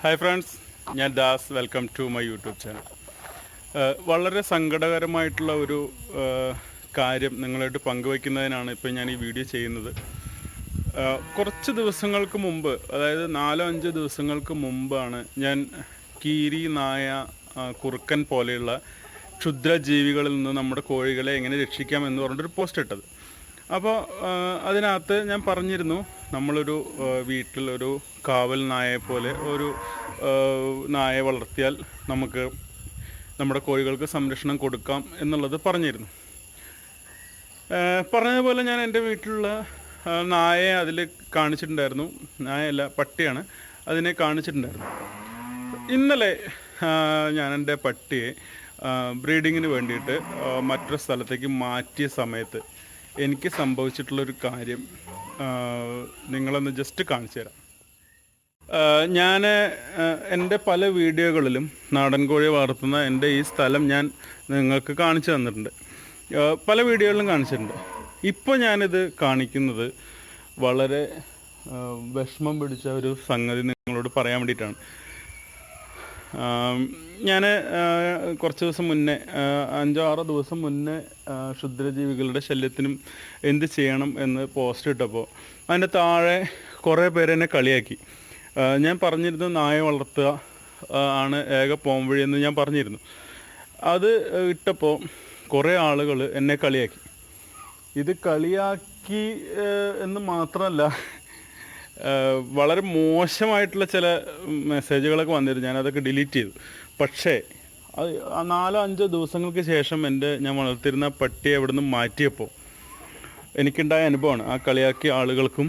Hi friends ഞാൻ Das. Welcome to my YouTube channel വളരെ സങ്കടകരമായിട്ടുള്ള ഒരു കാര്യം നിങ്ങളായിട്ട് പങ്കുവയ്ക്കുന്നതിനാണ് ഇപ്പോൾ ഞാൻ ഈ വീഡിയോ ചെയ്യുന്നത്. കുറച്ച് ദിവസങ്ങൾക്ക് മുമ്പ് അതായത് നാലോ അഞ്ച് ദിവസങ്ങൾക്ക് മുമ്പാണ് ഞാൻ കീരി നായ കുറുക്കൻ പോലെയുള്ള ക്ഷുദ്രജീവികളിൽ നിന്ന് നമ്മുടെ കോഴികളെ എങ്ങനെ രക്ഷിക്കാം എന്ന് പറഞ്ഞിട്ടൊരു പോസ്റ്റ് ഇട്ടത്. അപ്പോൾ അതിനകത്ത് ഞാൻ പറഞ്ഞിരുന്നു നമ്മളൊരു ആ, വീട്ടിലൊരു കാവൽ നായയെ പോലെ ഒരു നായയെ വളർത്തിയാൽ നമുക്ക് നമ്മുടെ കോഴികൾക്ക് സംരക്ഷണം കൊടുക്കാം എന്നുള്ളത് പറഞ്ഞിരുന്നു. പറഞ്ഞതുപോലെ ഞാൻ എന്റെ വീട്ടിലുള്ള നായയെ അതിൽ കാണിച്ചിട്ടുണ്ടായിരുന്നു. നായയല്ല പട്ടിയാണ്. അതിനെ കാണിച്ചിട്ടുണ്ടായിരുന്നു. ഇന്നലെ ഞാൻ എന്റെ പട്ടിയെ ബ്രീഡിങ്ങിന് വേണ്ടിയിട്ട് മറ്റൊരു സ്ഥലത്തേക്ക് മാറ്റിയ സമയത്ത് എനിക്ക് സംഭവിച്ചിട്ടുള്ളൊരു കാര്യം നിങ്ങളൊന്ന് ജസ്റ്റ് കാണിച്ചു തരാം. ഞാൻ എന്റെ പല വീഡിയോകളിലും നാടൻ കോഴി വളർത്തുന്ന എന്റെ ഈ സ്ഥലം ഞാൻ നിങ്ങൾക്ക് കാണിച്ചു തന്നിട്ടുണ്ട്. പല വീഡിയോകളിലും കാണിച്ചിട്ടുണ്ട്. ഇപ്പോൾ ഞാനിത് കാണിക്കുന്നത് വളരെ വിഷമം പിടിച്ച ഒരു സംഗതി നിങ്ങളോട് പറയാൻ വേണ്ടിയിട്ടാണ്. ഞാൻ കുറച്ച് ദിവസം മുന്നേ അഞ്ചോ ആറോ ദിവസം മുന്നേ ക്ഷുദ്രജീവികളുടെ ശല്യത്തിനും എന്ത് ചെയ്യണം എന്ന് പോസ്റ്റ് ഇട്ടപ്പോൾ അതിന്റെ താഴെ കുറേ പേര് എന്നെ കളിയാക്കി. ഞാൻ പറഞ്ഞിരുന്നു നായ വളർത്തുക ആണ് ഏക പോംവഴി എന്ന് ഞാൻ പറഞ്ഞിരുന്നു. അത് ഇട്ടപ്പോൾ കുറേ ആളുകൾ എന്നെ കളിയാക്കി. ഇത് കളിയാക്കി എന്ന് മാത്രമല്ല വളരെ മോശമായിട്ടുള്ള ചില മെസ്സേജുകളൊക്കെ വന്നിരുന്നു. ഞാനതൊക്കെ ഡിലീറ്റ് ചെയ്തു. പക്ഷേ അത് നാലോ അഞ്ചോ ദിവസങ്ങൾക്ക് ശേഷം എന്റെ ഞാൻ വളർത്തിരുന്ന പട്ടിയെ അവിടെ നിന്ന് മാറ്റിയപ്പോൾ എനിക്കുണ്ടായ അനുഭവമാണ്. ആ കളിയാക്കിയ ആളുകൾക്കും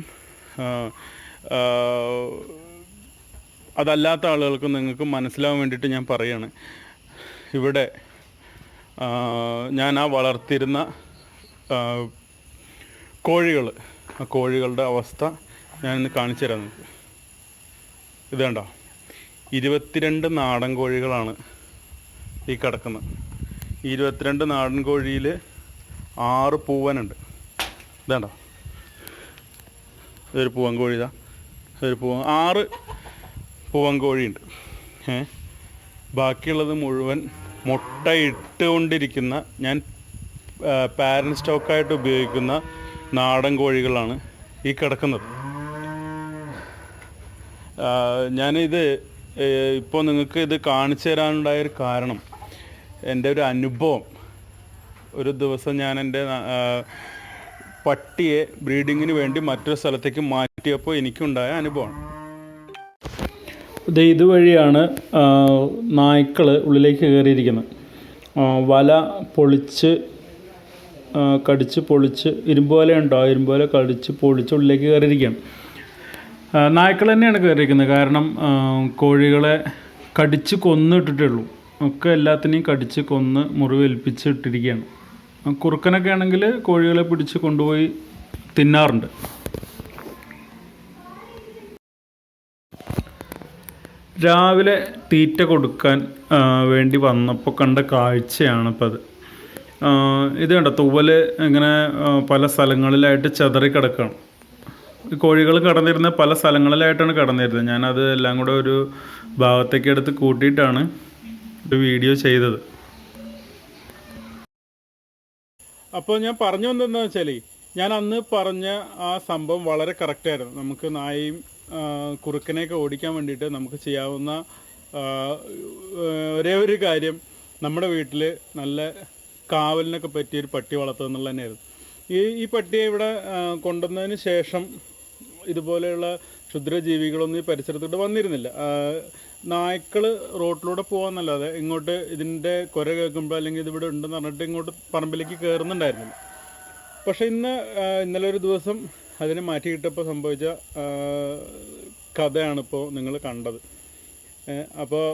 അതല്ലാത്ത ആളുകൾക്കും നിങ്ങൾക്ക് മനസ്സിലാവാൻ വേണ്ടിയിട്ട് ഞാൻ പറയാണ്. ഇവിടെ ഞാൻ ആ വളർത്തിയിരുന്ന കോഴികൾ ആ കോഴികളുടെ അവസ്ഥ ഞാനിന്ന് കാണിച്ചു തരാം നിങ്ങൾക്ക് ഇത് കണ്ടോ? ഇരുപത്തിരണ്ട് നാടൻ കോഴികളാണ് ഈ കിടക്കുന്നത്. ഈ ഇരുപത്തിരണ്ട് നാടൻ കോഴിയിൽ ആറ് പൂവനുണ്ട്. ഇതാണ്ടോ ഇതൊരു പൂവൻ കോഴി ഇതാ. ഇതൊരു പൂവൻ ആറ് പൂവൻ കോഴിയുണ്ട് ഏ? ബാക്കിയുള്ളത് മുഴുവൻ മുട്ട ഇട്ടുകൊണ്ടിരിക്കുന്ന ഞാൻ പാരൻ സ്റ്റോക്കായിട്ട് ഉപയോഗിക്കുന്ന നാടൻ കോഴികളാണ് ഈ കിടക്കുന്നത്. ഞാനിത് ഇപ്പോൾ നിങ്ങൾക്ക് ഇത് കാണിച്ചു തരാനുണ്ടായൊരു കാരണം. എന്റെ ഒരു അനുഭവം. ഒരു ദിവസം ഞാൻ എന്റെ പട്ടിയെ ബ്രീഡിങ്ങിന് വേണ്ടി മറ്റൊരു സ്ഥലത്തേക്ക് മാറ്റിയപ്പോൾ എനിക്കുണ്ടായ അനുഭവമാണ്. ഇത് ഇതുവഴിയാണ് നായ്ക്കൾ ഉള്ളിലേക്ക് കയറിയിരിക്കുന്നത്. വല പൊളിച്ച് കടിച്ച് പൊളിച്ച് ഇരുമ്പ് വല ഉണ്ടോ? ഇരുമ്പ് വല കടിച്ച് പൊളിച്ച് ഉള്ളിലേക്ക് കയറിയിരിക്കുകയാണ്. നായ്ക്കൾ തന്നെയാണ് കയറിയിരിക്കുന്നത്. കാരണം കോഴികളെ കടിച്ച് കൊന്നിട്ടിട്ടേ ഉള്ളൂ ഒക്കെ എല്ലാത്തിനെയും കടിച്ച് കൊന്ന് മുറിവേൽപ്പിച്ച് ഇട്ടിരിക്കുകയാണ് ആ, കുറുക്കനൊക്കെ ആണെങ്കിൽ കോഴികളെ പിടിച്ച് കൊണ്ടുപോയി തിന്നാറുണ്ട്. രാവിലെ തീറ്റ കൊടുക്കാൻ വേണ്ടി വന്നപ്പോൾ കണ്ട കാഴ്ചയാണ് ഇപ്പം അത് ഇത് കണ്ടോ? തൂവൽ ഇങ്ങനെ പല സ്ഥലങ്ങളിലായിട്ട് ചെതറി കിടക്കുകയാണ്. ഈ കോഴികൾ കടന്നിരുന്ന പല സ്ഥലങ്ങളിലായിട്ടാണ് കടന്നിരുന്നത്. ഞാനത് എല്ലാം കൂടെ ഒരു ഭാഗത്തേക്ക് എടുത്ത് കൂട്ടിയിട്ടാണ് ഒരു വീഡിയോ ചെയ്തത്. അപ്പോൾ ഞാൻ പറഞ്ഞു വന്നതെന്ന് വെച്ചാൽ ഞാൻ അന്ന് പറഞ്ഞ ആ സംഭവം വളരെ കറക്റ്റായിരുന്നു നമുക്ക് നായയും കുറുക്കനെയൊക്കെ ഓടിക്കാൻ വേണ്ടിയിട്ട് നമുക്ക് ചെയ്യാവുന്ന ഒരേ ഒരു കാര്യം നമ്മുടെ വീട്ടിൽ നല്ല കാവലിനൊക്കെ പറ്റിയൊരു പട്ടി വളർത്തുക എന്നുള്ളത് തന്നെയായിരുന്നു ഈ ഈ പട്ടിയെ ഇവിടെ കൊണ്ടുവന്നതിന് ശേഷം ഇതുപോലെയുള്ള ക്ഷുദ്രജീവികളൊന്നും ഈ പരിസരത്തോട്ട് വന്നിരുന്നില്ല. നായ്ക്കൾ റോട്ടിലൂടെ പോകാന്നല്ലാതെ ഇങ്ങോട്ട് ഇതിന്റെ കുര കേൾക്കുമ്പോൾ അല്ലെങ്കിൽ ഇതിവിടെ ഉണ്ടെന്ന് പറഞ്ഞിട്ട് ഇങ്ങോട്ട് പറമ്പിലേക്ക് കയറുന്നുണ്ടായിരുന്നില്ല പക്ഷെ ഇന്ന് ഇന്നലെ ഒരു ദിവസം അതിനെ മാറ്റിയിട്ടപ്പോൾ സംഭവിച്ച കഥയാണിപ്പോൾ നിങ്ങൾ കണ്ടത്. അപ്പോൾ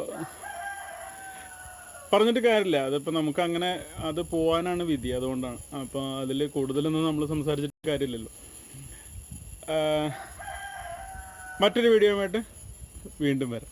പറഞ്ഞിട്ട് കാര്യമില്ല. അതിപ്പോൾ നമുക്ക് അങ്ങനെ അത് പോകാനാണ് വിധി അതുകൊണ്ടാണ്. അപ്പോൾ അതിൽ കൂടുതലൊന്നും നമ്മൾ സംസാരിച്ചിട്ട് കാര്യമില്ലല്ലോ. മറ്റൊരു വീഡിയോയുമായിട്ട് വീണ്ടും വരാം.